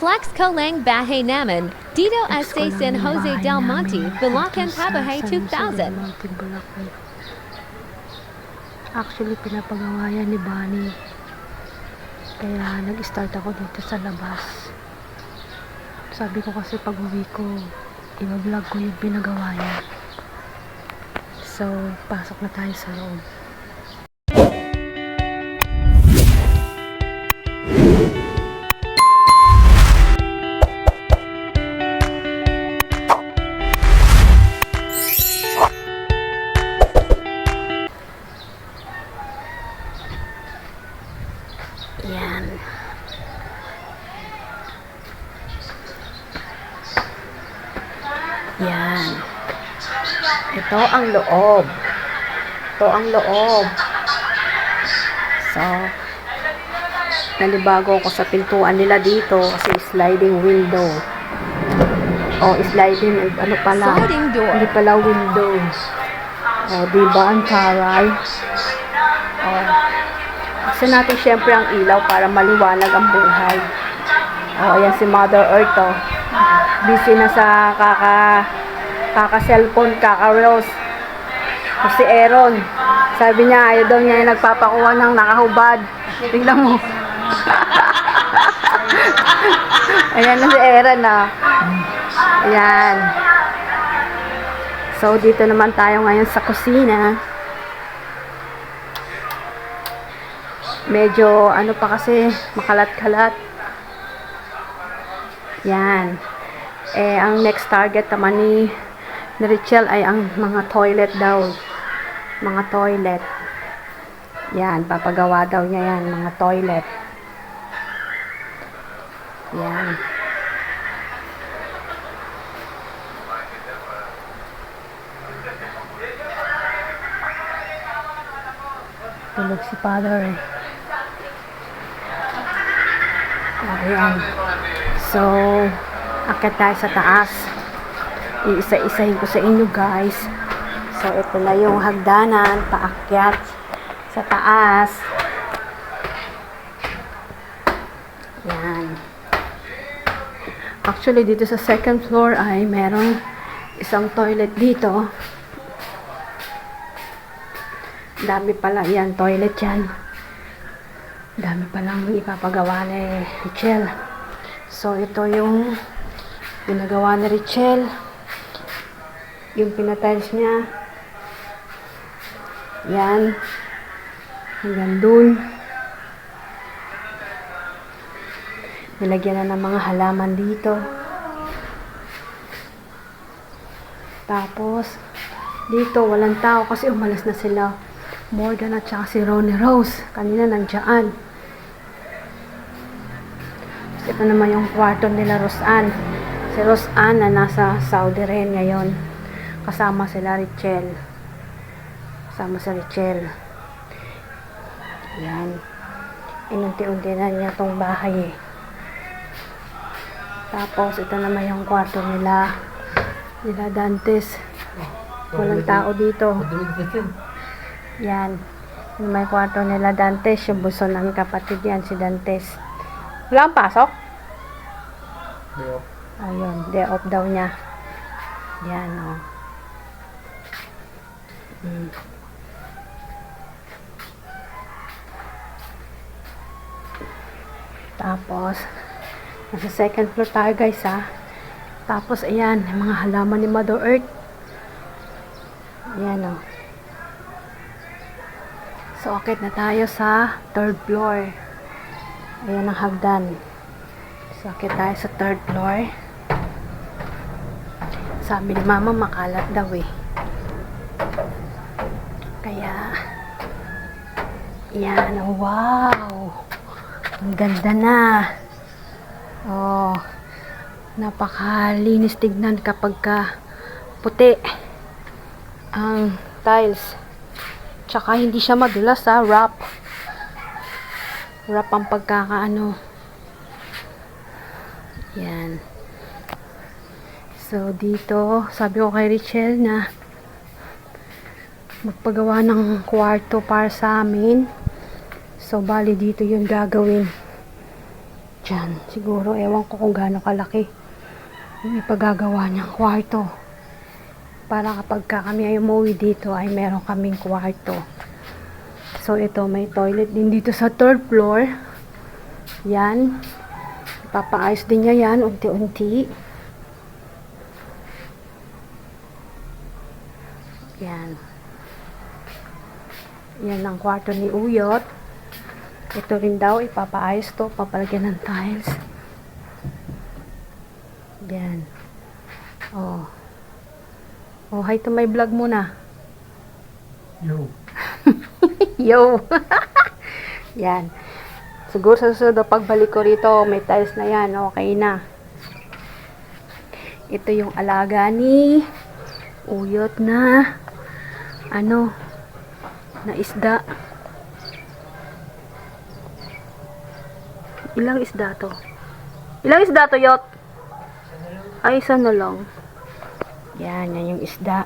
Flex Colang Bahay Naman, Dito lang San Jose Del Monte, Bulacan Pabahay San Jose del 2000. Monte, Bulacan. Actually, pinapagawa yan ni Bunny. Kaya nag-start ako dito sa labas. Sabi ko kasi pag uwi ko, i-vlog ko yung pinagawa niya. So, pasok na tayo sa loob. Ito ang loob. Ito ang loob. So, nalibago ako sa pintuan nila dito kasi sliding window. Oh, sliding, ano pala? Sliding door. Hindi pala window. Oh, di ba ang taray? Oh. Gusto natin syempre ang ilaw para maliwanag ang buhay. Oh, ayan si Mother Earth, oh. Busy na sa kaka kaka-cellphone, kaka-reels. Si Aaron, sabi niya, ayaw daw niya yung nagpapakuha ng nakahubad. Tingnan mo. Ayan na si Aaron, ah. Ayan. So, dito naman tayo ngayon sa kusina. Medyo, ano pa kasi, makalat-kalat. Yan. Eh, ang next target naman ni, ni Richel ay ang mga toilet daw. Mga toilet. Yan, papagawa daw niya yan, mga toilet. Yan. Tulog si father. Ayan. So, akit tayo sa taas. Iisa-isahin ko sa inyo guys. So, ito na yung hagdanan, paakyat sa taas. Yan. Actually, dito sa second floor ay merong isang toilet dito. Dami pala yan, toilet yan. Dami palang ipapagawa ni Richel. So, ito yung ginagawa ni Richel. Yung pinatiles niya. Yan. Hanggang dun. Nilagyan na ng mga halaman dito. Tapos, dito walang tao kasi umalis na sila. Morgan at saka si Ronnie Rose. Kanina nandiyan. Ito naman yung kwarto nila Roseanne. Si Roseanne na nasa Saudi rin ngayon. Kasama sila Richel. Kasama si Richel. Yan. Inunti-unti na niya tong bahay eh. Tapos ito naman yung kwarto nila. Nila Dantes. Walang tao dito. Yan. May kwarto nila Dantes, yung buso ng kapatid yan, si Dantes. Wala ang pasok? Ayun, day off daw niya. Yan, oh. Tapos, nasa second floor tayo guys ha. Tapos, ayan, yung mga halaman ni Mother Earth. Ayan, oh. So, akit na tayo sa third floor. Ayan ang hagdan. So, akit tayo sa third floor. Sabi ni mama, makalat daw eh. Kaya, yan, wow. Ang ganda na. Oh, napakalinis tignan kapag ka puti ang tiles. Tsaka hindi siya madulas sa wrap. Wrap ang pagkakaano. Yan. So, dito, sabi ko kay Richel na magpagawa ng kwarto para sa amin. So, bali dito yung gagawin. dyan. Siguro, ewan ko kung gaano kalaki. May pagagawa niyang kwarto. Para kapag ka kami ay umuwi dito, ay meron kaming kwarto. So, ito, may toilet din dito sa third floor. Yan. Papaayos din niya yan, unti-unti. Yan. Yan ang kwarto ni Uyot. Ito rin daw, ipapaayos to, papalagyan ng tiles. Yan. Oh. Oh, hi to my vlog muna. Yo. Yo! yan. Siguro sa susunod na pagbalik ko rito, may tiles na yan. Okay na. Ito yung alaga ni Uyot na ano na isda. Ilang isda to? Ilang isda to, Yot? Ay, isa na lang. Yan, yan yung isda.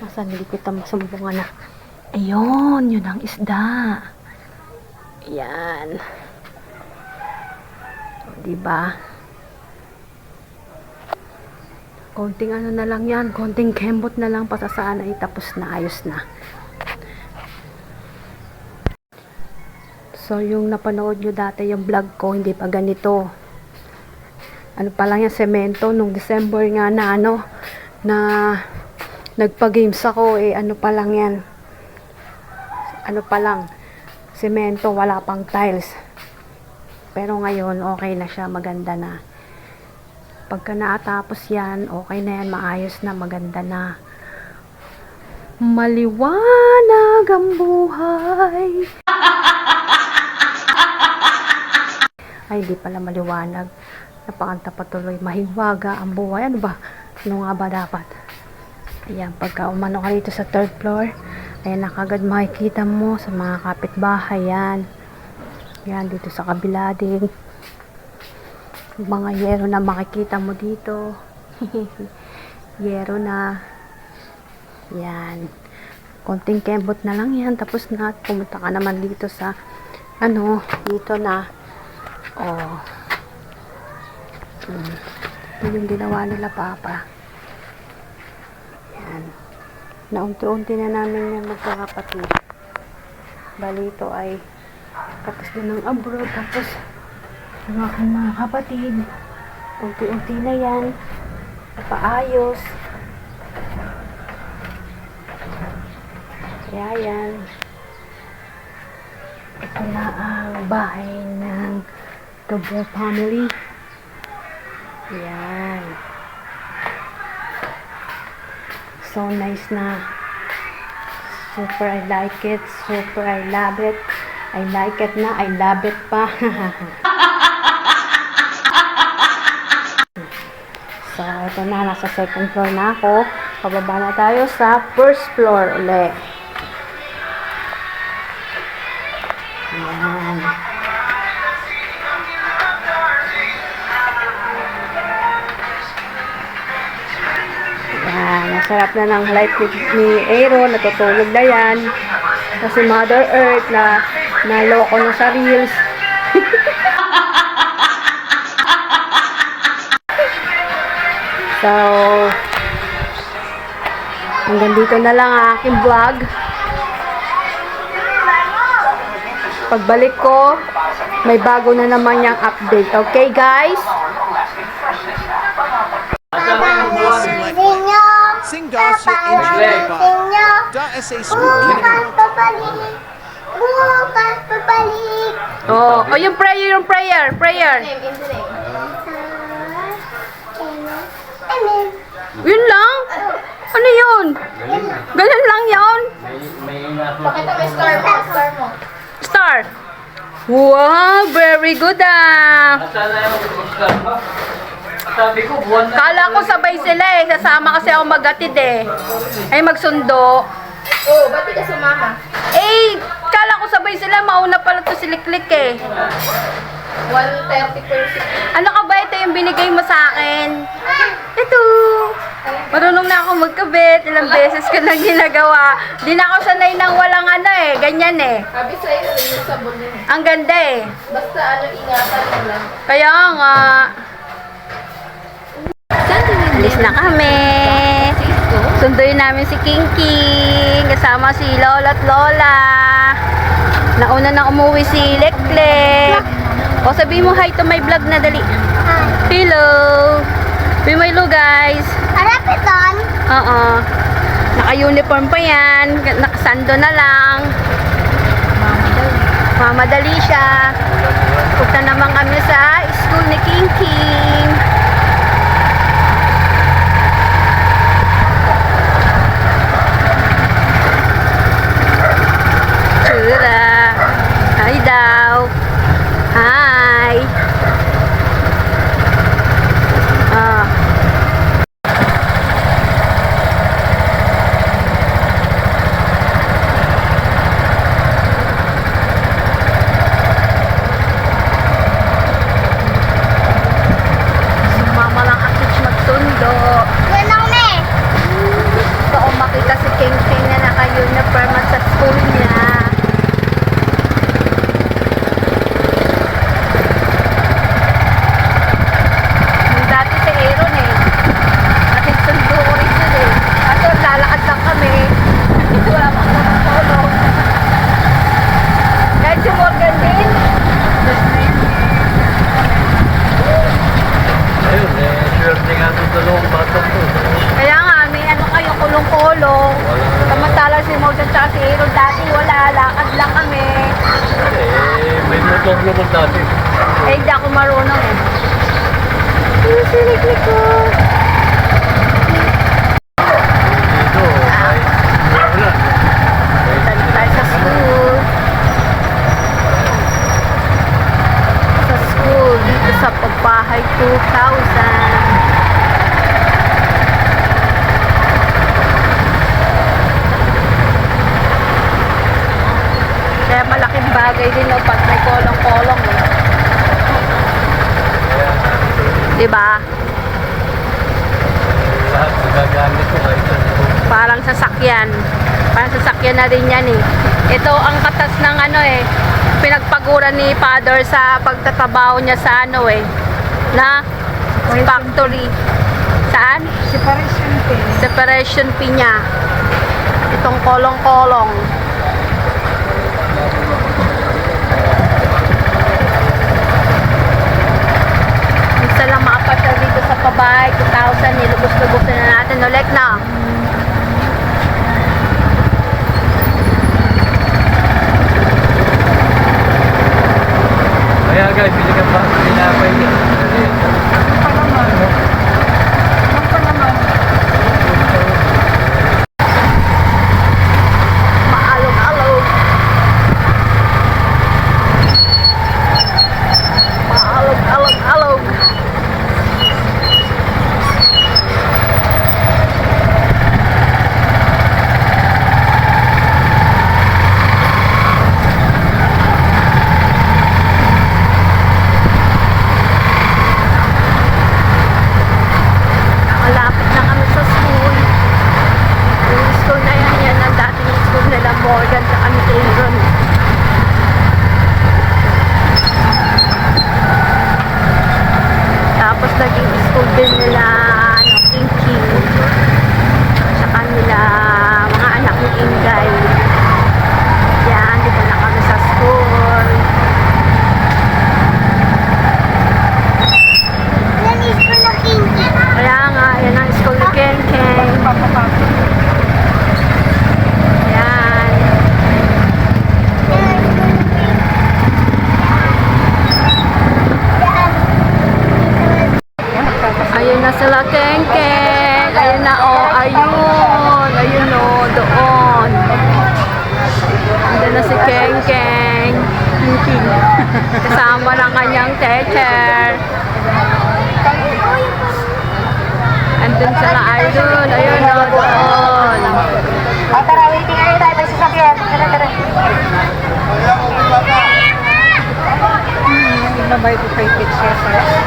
Nasaan hindi kita masumbungan na. Ayun, yun ang isda. Yan. Diba? Konting ano na lang yan, konting kembot na lang pasasaan ay tapos na, ayos na. So, yung napanood nyo dati yung vlog ko, hindi pa ganito. Ano pa lang yan, semento, nung December nga na ano, na nagpa-games ako, eh ano pa lang yan. Ano pa lang, semento, wala pang tiles. Pero ngayon, okay na siya, maganda na. Pagka naatapos yan, okay na yan, maayos na, maganda na. Maliwanag ang buhay. Ay, di pala maliwanag. Napakanta pa tuloy. Mahiwaga ang buhay. Ano ba? Ano nga ba dapat? Ayan, pagka umano ka rito sa third floor, ayan na kagad makikita mo sa mga kapitbahay yan. Yan, dito sa kabila din. Mga yero na makikita mo dito. yero na. Yan. Konting kembot na lang yan. Tapos na, pumunta ka naman dito sa, ano, dito na. Oh. Hmm. Yung ginawa nila, Papa. Yan. Naunti-unti na namin yan magkakapatid. Bali ito ay tapos din ng abroad. Tapos yung aking mga kapatid. Unti-unti na yan. Paayos. Kaya yan. Ito na ang bahay ng Gabo family. Yan. So nice na. Super I like it. Super I love it. I like it na. I love it pa. so, ito na. Nasa second floor na ako. Pababa na tayo sa first floor ulit. Yan, masarap na ng life ni, ni Aaron, natutulog na yan. Kasi Mother Earth na naloko na sa reels. so, hanggang dito na lang ang aking vlog. Pagbalik ko, may bago na naman yung update. Okay, guys? Sinyo, Sing papalasin nyo, Da SA bukas School. papalik, bukas papalik. Oh, oh yung prayer, yung prayer, prayer. Amen. Yun lang? Ano yun? Ganun lang yun? Pakita mo star mo, star mo. Star. Wow, very good ah. Sabi ko, buwan na. Kala ko sabay sila eh. Sasama kasi ako magatid eh. Ay magsundo. Oh, ba't di ka sumama? Eh, kala ko sabay sila. Mauna pala to si Liklik eh. 130 per Ano ka ba ito yung binigay mo sa akin. Ito. Marunong na ako magkabit. Ilang beses ko lang ginagawa. Di na ako sanay ng walang ano eh. Ganyan eh. Sabi sa'yo, yung sabon yun. Ang ganda eh. Basta ano, ingatan mo lang. Kaya nga. Alis na kami. Sunduin namin si King King. Kasama si Lola at Lola. Nauna na umuwi si Leklek. O sabi mo hi to my vlog na dali. Hello. Be my hello guys. Harapit doon. Oo. Naka-uniform pa yan. Nakasando na lang. Mamadali siya. Punta naman kami sa school ni King King. Tsura. Hi daw. Hi. Ah. Sumama lang ako magsundo. Yan ang me. Gusto ko makita si King King na naka-uniform at sa school niya. Nung dati si Aaron eh. Nakisundo ko rin yun eh. Kaso lalakad lang kami. Wala pa akong tulong. Kahit si Morgan din. Ayun, eh, swerte nga itong dalawang batang to. Kaya nga, may ano kayo, kulong-kulong. Samantala si Morgan tsaka si Aaron dati wala, lakad lang kami. Eh, may motor naman dati. Eh, hindi ako marunong eh. Ano siniklik ko? Dito, ay, wala. Dali tayo sa school. Sa school, dito sa Pagbahay 2000. Kaya malaking bagay din no, pag may kolong-kolong eh. Diba? Lahat nagagamit ko kahit ano. Parang sasakyan. Parang sasakyan na rin yan eh. Ito ang katas ng ano eh. Pinagpaguran ni father sa pagtatabaho niya sa ano eh. Na factory. Saan? Separation pin. Separation fee niya. Itong kolong-kolong. Isa lang makapasyal dito sa Pabay, 2,000, nilubos-lubos na natin ulit na. Kaya guys, pili ka pa. Pinapay niya. Ibabay ko kay teacher.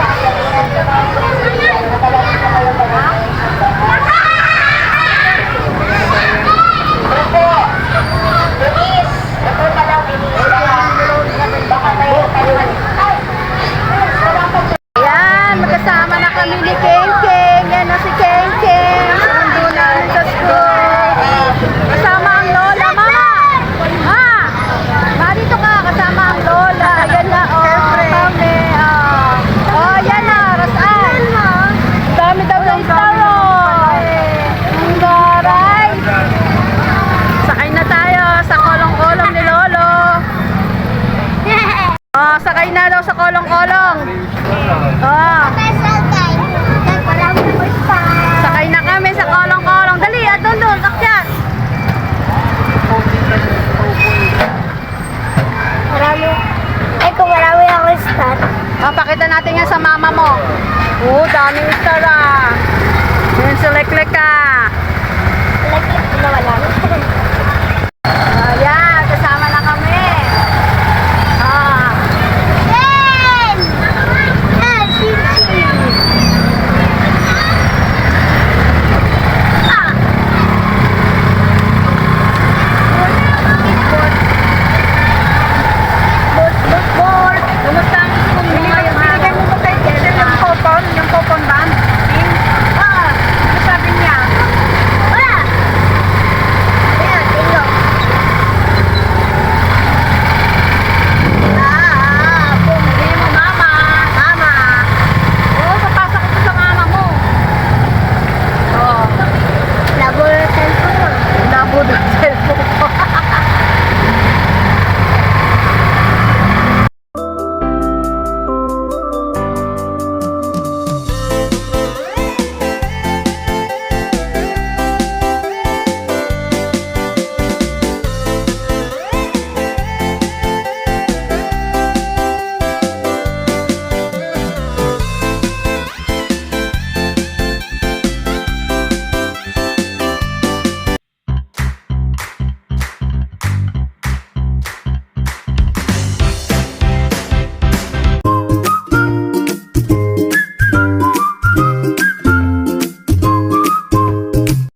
natin yan sa mama mo. Oo, daming star ah. Yun si Leklekan.